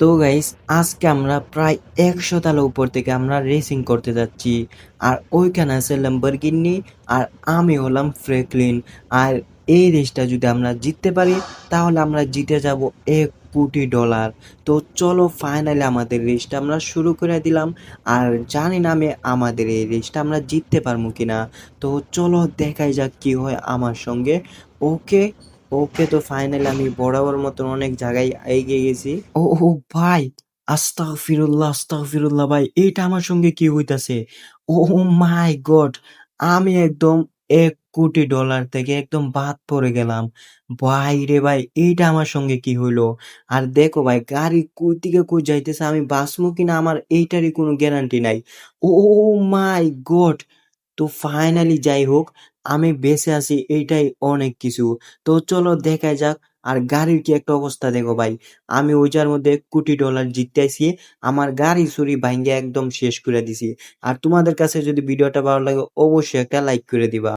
তো গাইস আজকে আমরা প্রায় একশো তালা উপর থেকে আমরা রেসিং করতে যাচ্ছি। আর ওইখানে আছে ল্যাম্বরগিনি আর আমি হলাম ফ্রেকলিন আর এই রেসটা যদি আমরা জিততে পারি, তাহলে আমরা জিতে যাব এক কোটি ডলার তো চলো ফাইনালি আমাদের রেসটা আমরা শুরু করে দিলাম। আর জানি না আমি আমাদের এই রেসটা আমরা জিততে পারব কিনা। তো চলো দেখাই যাক কি হয় আমার সঙ্গে। ওকে ওকে তো ফাইনালি আমি বরাবর মতন অনেক জায়গায় এগিয়ে গেছি। ও ও, ভাই, আস্তাগফিরুল্লাহ আস্তাগফিরুল্লাহ ভাই, এইটা আমার সঙ্গে কি হইতাছে? ও মাই গড আমি একদম এক কোটি ডলার থেকে একদম বাদ পড়ে গেলাম। ভাই রে ভাই, এইটা আমার সঙ্গে কি হইল? আর দেখো ভাই, গাড়ি কই থেকে কই যাইতেছে, আমি বাঁচবো কিনা আমার এইটারই কোনো গ্যারান্টি নাই। ও মাই গড তো ফাইনালি যাই হোক আমি বেঁচে আছি, এইটাই অনেক কিছু। তো চলো দেখা যাক, আর গাড়ির কি একটা অবস্থা দেখো ভাই। আমি ওইটার মধ্যে কোটি ডলার জিততেছি, আমার গাড়ি চুরি ভাঙ্গে একদম শেষ করে দিছি। আর তোমাদের কাছে যদি ভিডিওটা ভালো লাগে, অবশ্যই একটা লাইক করে দিবা।